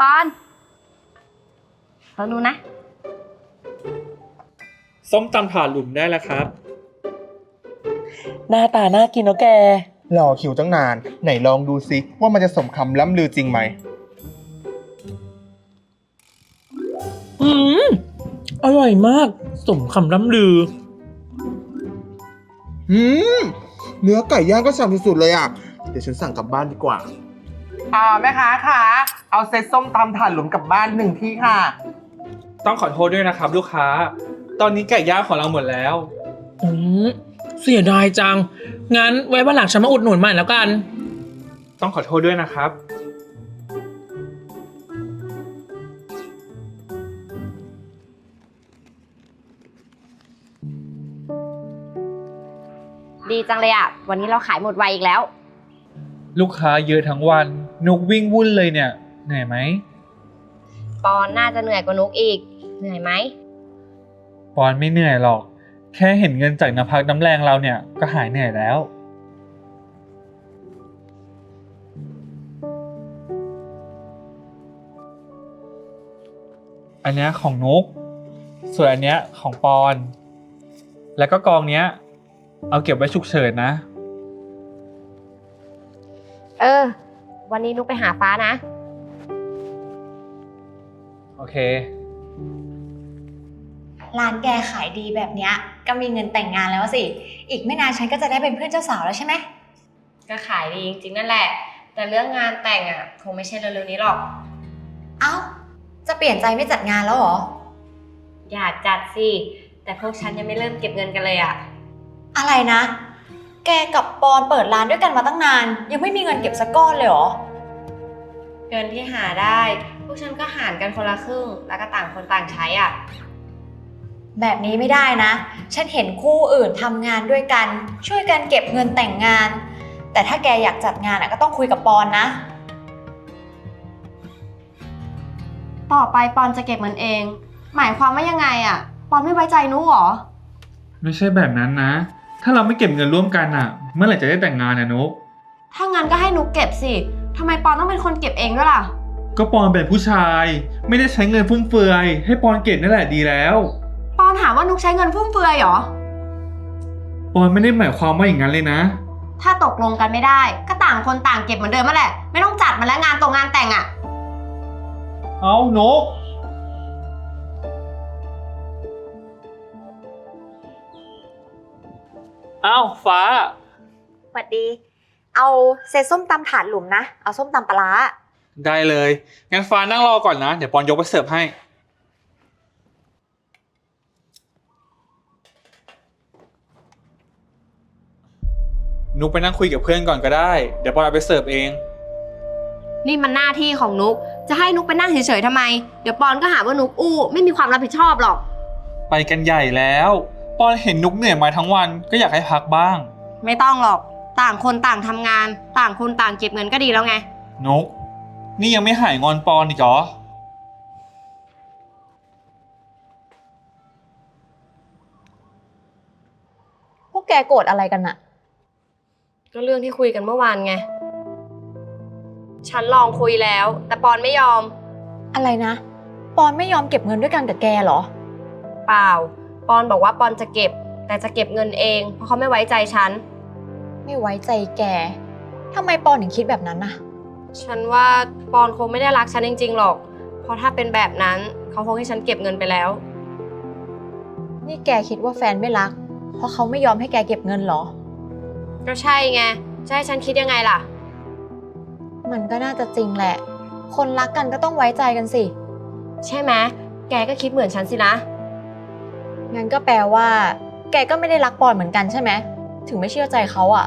ปอนเราดูนะ ส้มตำถาดหลุมได้แล้วครับ หน้าตาน่ากินเนาะแก รอคิวตั้งนาน ไหนลองดูซิว่ามันจะสมคำล่ำลือจริงไหม อืม อร่อยมาก สมคำล่ำลือ อืม เนื้อไก่ย่างก็ฉ่ำสุดๆเลยอะ เดี๋ยวฉันสั่งกลับบ้านดีกว่า อ่าแม่ค้าค่ะ เอาเซตส้มตำถาดหลุมกลับบ้านหนึ่งที่ค่ะ ต้องขอโทษด้วยนะครับ ลูกค้า ตอนนี้ไก่ย่างของเราหมดแล้ว อืมเสียดายจัง งั้นไว้วันหลังฉันมาอุดหนุนใหม่แล้วกัน ต้องขอโทษด้วยนะครับ ดีจังเลยอะ วันนี้เราขายหมดไวอีกแล้ว ลูกค้าเยอะทั้งวันนุกวิ่งวุ่นเลยเนี่ย เหนื่อยไหม ปอนน่าจะเหนื่อยกว่านุกอีก เหนื่อยไหม ปอนไม่เหนื่อยหรอก แค่เห็นเงินจากน้ำพักน้ำแรงเราเนี่ยก็หายเหนื่อยแล้ว อันเนี้ยของนุก ส่วนอันเนี้ยของปอน แล้วก็กองเนี้ย เอาเก็บไว้ฉุกเฉินนะ เออ วันนี้นุกไปหาฟ้านะ โอเค ร้านแกขายดีแบบเนี้ยก็มีเงินแต่งงานแล้วสิ อีกไม่นานฉันก็จะได้เป็นเพื่อนเจ้าสาวแล้วใช่ไหม ก็ขายดีจริงๆนั่นแหละ แต่เรื่องงานแต่งอะคงไม่ใช่เร็วๆนี้หรอก เอ้า จะเปลี่ยนใจไม่จัดงานแล้วเหรอ อยากจัดสิ แต่พวกฉันยังไม่เริ่มเก็บเงินกันเลยอะ อะไรนะ แกกับปอนเปิดร้านด้วยกันมาตั้งนาน ยังไม่มีเงินเก็บสักก้อนเลยเหรอ เงินที่หาได้พว กฉันก็หารกันคนละครึ่ง แล้วก็ต่างคนต่างใช้อะ แบบนี้ไม่ได้นะ ฉันเห็นคู่อื่นทำงานด้วยกัน ช่วยกันเก็บเงินแต่งงาน แต่ถ้าแกอยากจัดงานอะก็ต้องคุยกับปอนนะ ต่อไปปอนจะเก็บเงินเอง หมายความว่ายังไงอะ ปอนไม่ไว้ใจนุกเหรอ ไม่ใช่แบบนั้นนะ ถ้าเราไม่เก็บเงินร่วมกันอะเมื่อไหร่จะได้แต่งงานอะนุกถ้างั้นก็ให้นุกเก็บสิทำไมปอนต้องเป็นคนเก็บเองด้วยล่ะ ก็ปอนเป็นผู้ชาย ไม่ได้ใช้เงินฟุ่มเฟือย ให้ปอนเก็บนั่นแหละดีแล้ว ปอนถามว่านุกใช้เงินฟุ่มเฟือยเหรอ ปอนไม่ได้หมายความว่าอย่างนั้นเลยนะ ถ้าตกลงกันไม่ได้ ก็ต่างคนต่างเก็บเหมือนเดิมมาแหละ ไม่ต้องจัดมาแล้วงานตรงงานแต่งอะเอานกเอาฟ้า สวัสดี เอาเซตส้มตำถาดหลุมนะ เอาส้มตำปลาร้า ได้เลย งั้นฟ้านั่งรอก่อนนะ เดี๋ยวปอนยกไปเสิร์ฟให้ นุกไปนั่งคุยกับเพื่อนก่อนก็ได้ เดี๋ยวปอนเอาไปเสิร์ฟเอง นี่มันหน้าที่ของนุก จะให้นุกไปนั่งเฉยๆทำไม เดี๋ยวปอนก็หาว่านุกอู้ไม่มีความรับผิดชอบหรอก ไปกันใหญ่แล้ว ปอนเห็นนุกเหนื่อยมาทั้งวันก็อยากให้พักบ้าง ไม่ต้องหรอก ต่างคนต่างทำงาน ต่างคนต่างเก็บเงินก็ดีแล้วไง นุก นี่ยังไม่หายงอนปอนอีกเหรอ พวกแกโกรธอะไรกันอะก็เรื่องที่คุยกันเมื่อวานไง ฉันลองคุยแล้ว แต่ปอนไม่ยอม อะไรนะ ปอนไม่ยอมเก็บเงินด้วยกันกับแกเหรอ เปล่า ปอนบอกว่าปอนจะเก็บ แต่จะเก็บเงินเอง เพราะเขาไม่ไว้ใจฉัน ไม่ไว้ใจแกทำไมปอนถึงคิดแบบนั้นนะ ฉันว่าปอนคงไม่ได้รักฉันจริง ๆ หรอก เพราะถ้าเป็นแบบนั้นเขาคงให้ฉันเก็บเงินไปแล้ว นี่แกคิดว่าแฟนไม่รัก เพราะเขาไม่ยอมให้แกเก็บเงินเหรอ ก็ใช่ไงจะให้ฉันคิดยังไงล่ะ มันก็น่าจะจริงแหละ คนรักกันก็ต้องไว้ใจกันสิ ใช่ไหมแกก็คิดเหมือนฉันสินะ งั้นก็แปลว่า แกก็ไม่ได้รักปอนเหมือนกันใช่ไหม ถึงไม่เชื่อใจเขาอะ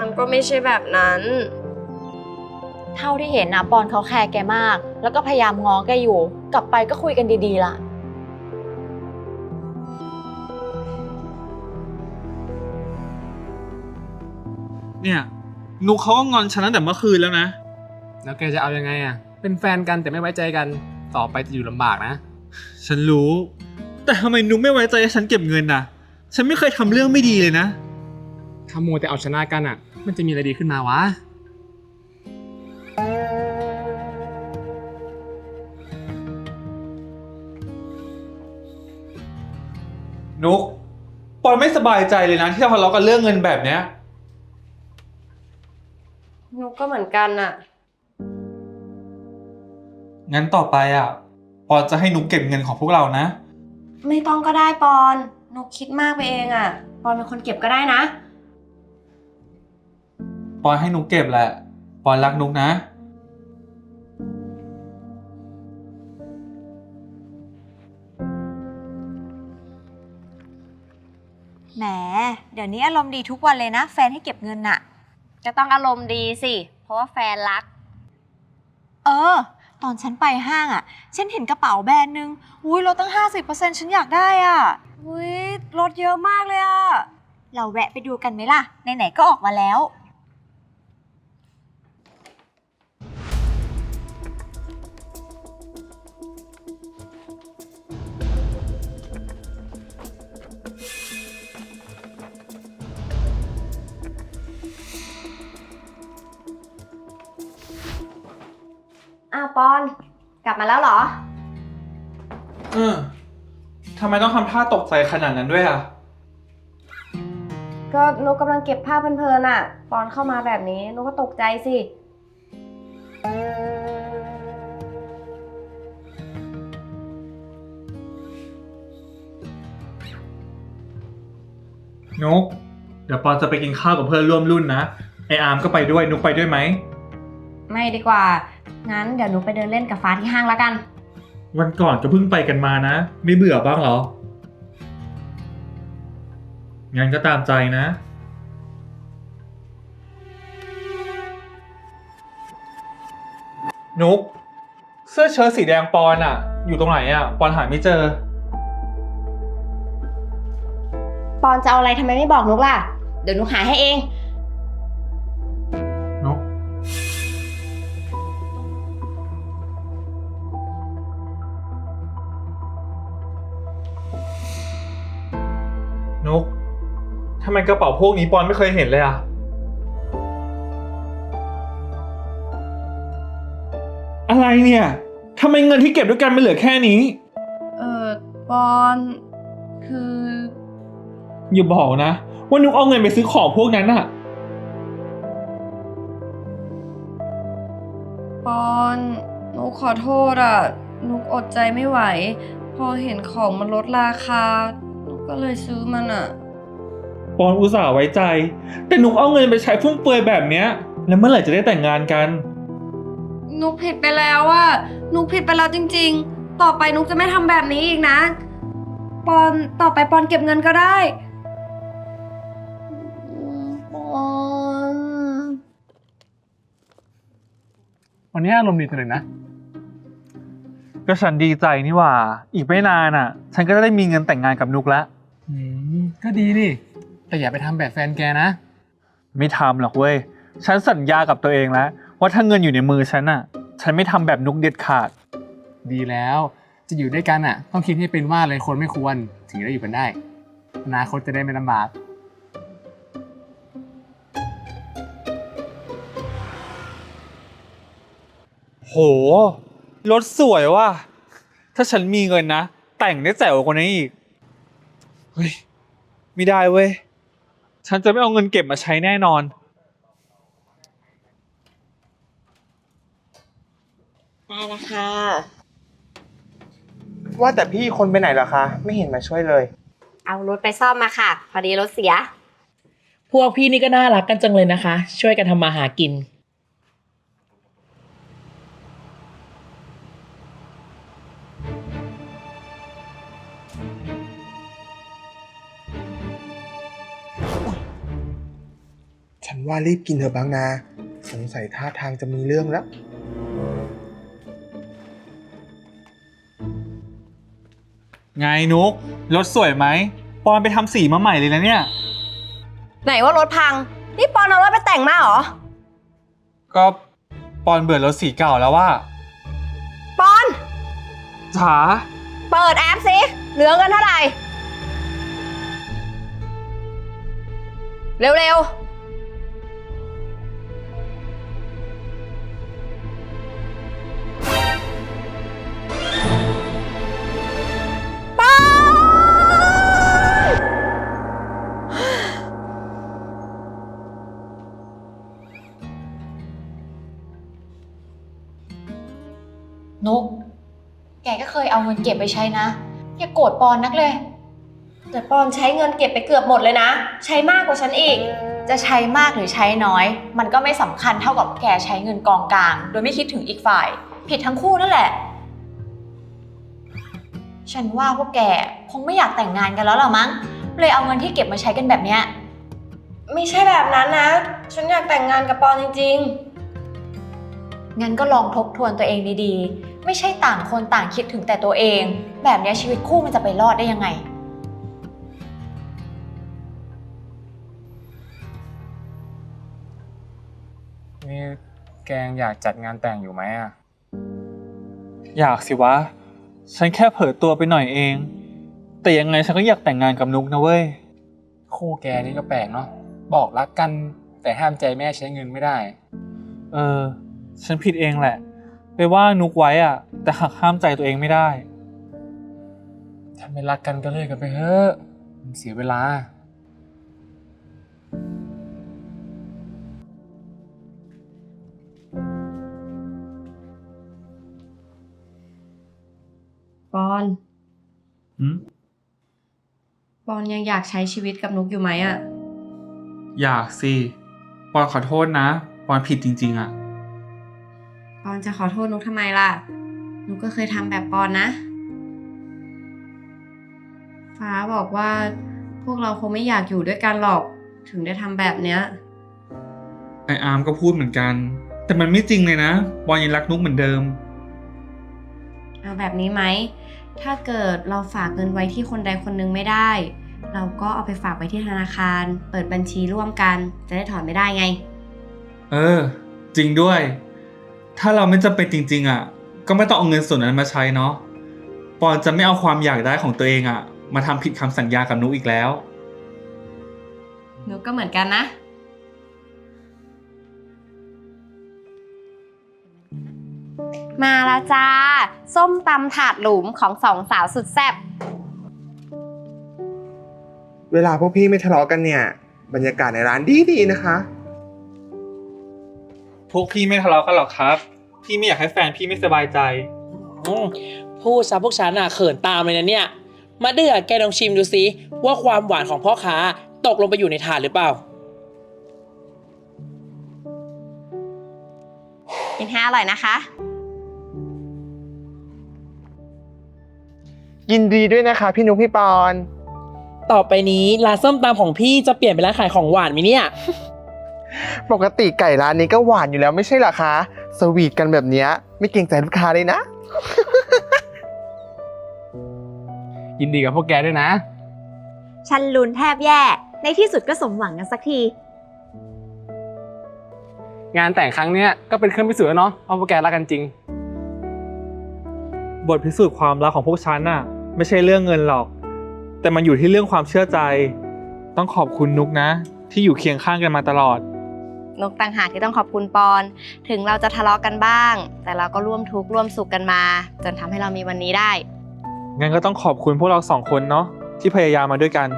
มันก็ไม่ใช่แบบนั้น เท่าที่เห็นนะปอนเขาแคร์แกมาก แล้วก็พยายามง้อแกอยู่ กลับไปก็คุยกันดีๆล่ะ เนี่ย นุกเขาก็งอนฉันตั้งแต่เมื่อคืนแล้วนะ แล้วแกจะเอายังไงอะ เป็นแฟนกันแต่ไม่ไว้ใจกัน ต่อไปจะอยู่ลำบากนะ ฉันรู้ แต่ทำไมนุกไม่ไว้ใจให้ฉันเก็บเงินน่ะ ฉันไม่เคยทำเรื่องไม่ดีเลยนะ ถ้าโมวแต่เอาชนะกันอะ มันจะมีอะไรดีขึ้นมาวะ นุกปอนไม่สบายใจเลยนะ ที่เราทะเลาะกันเรื่องเงินแบบเนี้ย นุกก็เหมือนกันน่ะ งั้นต่อไปอะ ปอนจะให้นุกเก็บเงินของพวกเรานะ ไม่ต้องก็ได้ปอน นุกคิดมากไปเองอะ่ะ ปอนเป็นคนเก็บก็ได้นะ ปอนให้นุกเก็บแหละ ปอนรักนุกนะ แหม เดี๋ยวนี้อารมณ์ดีทุกวันเลยนะ แฟนให้เก็บเงินน่ะก็ต้องอารมณ์ดีสิ เพราะว่าแฟนรัก เออ ตอนฉันไปห้างอะ ฉันเห็นกระเป๋าแบรนด์นึง อุ้ยลดตั้ง 50%ฉันอยากได้อะ อุ้ยรถเยอะมากเลยอะเราแวะไปดูกันไหมล่ะ ไหนๆก็ออกมาแล้ว ปอน กลับมาแล้วเหรอ เออทำไมต้องทำท่าตกใจขนาดนั้นด้วยอะ ก็นุกกำลังเก็บผ้าเพลินๆอะปอนเข้ามาแบบนี้นุกก็ตกใจสิ นุก เดี๋ยวปอนจะไปกินข้าวกับเพื่อนร่วมรุ่นนะ ไออาร์มก็ไปด้วย นุกไปด้วยไหม ไม่ดีกว่า งั้นเดี๋ยวนุกไปเดินเล่นกับฟ้าที่ห้างแล้วกัน วันก่อนก็เพิ่งไปกันมานะ ไม่เบื่อบ้างเหรอ งั้นก็ตามใจนะ นุก เสื้อเชิ้ตสีแดงปอนอะอยู่ตรงไหนอะปอนหาไม่เจอ ปอนจะเอาอะไรทำไมไม่บอกนุกล่ะ เดี๋ยวนุกหาให้เอง ไมกระเป๋าพวกนี้ปอนไม่เคยเห็นเลยอะอะไรเนี่ยทำไมเงินที่เก็บด้วยกันมันเหลือแค่นี้ เออปอนคือ อย่าบอกนะ ว่านุกเอาเงินไปซื้อของพวกนั้นอะปอนนุกขอโทษอะนุกอดใจไม่ไหว พอเห็นของมันลดราคานุกก็เลยซื้อมันอะ ปอนอุตส่าห์ไว้ใจ แต่นุกเอาเงินไปใช้ฟุ่มเฟือยแบบเนี้ย แล้วเมื่อไหร่จะได้แต่งงานกัน นุกผิดไปแล้วอะนุกผิดไปแล้วจริง ๆ ต่อไปนุกจะไม่ทำแบบนี้อีกนะ ปอนต่อไปปอนเก็บเงินก็ได้อืมปอนวันนี้อารมณ์ดีจังเลยนะ ก็ฉันดีใจนี่หว่า อีกไม่นานอะ ฉันก็จะได้มีเงินแต่งงานกับนุกแล้ว อืม ก็ดีนี่ แต่อย่าไปทำแบบแฟนแกนะ ไม่ทำหรอกเว้ย ฉันสัญญากับตัวเองแล้ว ว่าถ้าเงินอยู่ในมือฉันอะ ฉันไม่ทำแบบนุกเด็ดขาด ดีแล้ว จะอยู่ด้วยกันอะ ต้องคิดให้เป็นว่าอะไรคนไม่ควร ถึงจะได้อยู่กันได้ อนาคตจะได้ไม่ลำบาก โห รถสวยว่ะ ถ้าฉันมีเงินนะ แต่งได้แจ๋วกว่านี้อีก เฮ้ย ไม่ได้เว้ย ฉันจะไม่เอาเงินเก็บมาใช้แน่นอน ได้ละค่ะว่าแต่พี่คนไปไหนเหรอคะ ไม่เห็นมาช่วยเลย เอารถไปซ่อมมาค่ะ พอดีรถเสีย พวกพี่นี่ก็น่ารักกันจังเลยนะคะ ช่วยกันทำมาหากิน ฉันว่ารีบกินเถอะบางนา สงสัยท่าทางจะมีเรื่องแล้ว ไงนุกรถสวยไหม ปอนไปทำสีมาใหม่เลยนะเนี่ย ไหนว่ารถพัง นี่ปอนเอารถไปแต่งมาเหรอ ก็ปอนเบื่อรถสีเก่าแล้วว่าปอน จ๋าเปิดแอปสิ เหลือเงินเท่าไหร่ เร็วๆ เคยเอาเงินเก็บไปใช้นะ อย่าโกรธปอนนักเลย แต่ปอนใช้เงินเก็บไปเกือบหมดเลยนะ ใช้มากกว่าฉันอีก จะใช้มากหรือใช้น้อย มันก็ไม่สำคัญเท่ากับแกใช้เงินกองกลาง โดยไม่คิดถึงอีกฝ่าย ผิดทั้งคู่นั่นแหละ ฉันว่าพวกแกคงไม่อยากแต่งงานกันแล้วหรอมั้ง เลยเอาเงินที่เก็บมาใช้กันแบบเนี้ย ไม่ใช่แบบนั้นนะ ฉันอยากแต่งงานกับปอนจริงงั้นก็ลองทบทวนตัวเองดีๆ ไม่ใช่ต่างคนต่างคิดถึงแต่ตัวเอง แบบเนี้ยชีวิตคู่มันจะไปรอดได้ยังไง นี่แกงอยากจัดงานแต่งอยู่ไหมอะอยากสิวะ ฉันแค่เผลอตัวไปหน่อยเอง แต่ยังไงฉันก็อยากแต่งงานกับนุกนะเว้ย คู่แกนี่ก็แปลกเนาะบอกรักกันแต่ห้ามใจแม่ใช้เงินไม่ได้ เออ ฉันผิดเองแหละ ไปว่านุกไว้อะแต่หักห้ามใจตัวเองไม่ได้ ถ้าไม่รักกันก็เลิกกันไปเถอะมันเสียเวลาๆปอนหืมปอนยังอยากใช้ชีวิตกับนุกอยู่ไหมอะ อยากสิ ปอนขอโทษนะ ปอนผิดจริง ๆอะ ปอนจะขอโทษนุกทำไมล่ะ นุกก็เคยทำแบบปอนนะ ฟ้าบอกว่าพวกเราคงไม่อยากอยู่ด้วยกันหรอก ถึงได้ทำแบบเนี้ย ไออาร์มก็พูดเหมือนกัน แต่มันไม่จริงเลยนะปอนยังรักนุกเหมือนเดิม เอาแบบนี้ไหม ถ้าเกิดเราฝากเงินไว้ที่คนใดคนหนึงไม่ได้ เราก็เอาไปฝากไว้ที่ธนาคาร เปิดบัญชีร่วมกัน จะได้ถอนไม่ได้ไง เออ จริงด้วย ถ้าเราไม่จำเป็นจริง ๆอะก็ไม่ต้องเอาเงินส่วนนั้นมาใช้เนาะปอนจะไม่เอาความอยากได้ของตัวเองอะมาทำผิดคำสัญญากับนุกอีกแล้วนุกก็เหมือนกันนะ มาแล้วจ้า ส้มตำถาดหลุมของสองสาวสุดแซ่บเวลาพวกพี่ไม่ทะเลาะกันเนี่ย บรรยากาศในร้านดีดีๆนะคะ พวกพี่ไม่ทะเลาะกันหรอกครับ พี่ไม่อยากให้แฟนพี่ไม่สบายใจ อืมพูดซะพวกฉันอะเขินตามเลยนะเนี่ย มาเดือแกลองชิมดูสิว่าความหวานของพ่อค้าตกลงไปอยู่ในถาดหรือเปล่า กินให้อร่อยนะคะ ยินดีด้วยนะคะพี่นุกพี่ปอน ต่อไปนี้ร้านส้มตำของพี่จะเปลี่ยนเป็นร้านขายของหวานไหมเนี่ย ปกติไก่ร้านนี้ก็หวานอยู่แล้วไม่ใช่เหรอคะสวีทกันแบบเนี้ยไม่เกรงใจลูกค้าเลยนะ ยินดีกับพวกแกด้วยนะ ฉันลุ้นแทบแย่ ในที่สุดก็สมหวังกันสักที งานแต่งครั้งเนี้ยก็เป็นเครื่องพิสูจน์แล้วเนาะว่าพวกแกรักกันจริง บทพิสูจน์ความรักของพวกฉันน่ะ ไม่ใช่เรื่องเงินหรอก แต่มันอยู่ที่เรื่องความเชื่อใจ ต้องขอบคุณนุกนะ ที่อยู่เคียงข้างกันมาตลอด นกต่างหากที่ต้องขอบคุณปอน ถึงเราจะทะเลาะกันบ้าง แต่เราก็ร่วมทุกข์ร่วมสุขกันมา จนทำให้เรามีวันนี้ได้ งั้นก็ต้องขอบคุณพวกเราสองคนเนาะที่พยายามมาด้วยกัน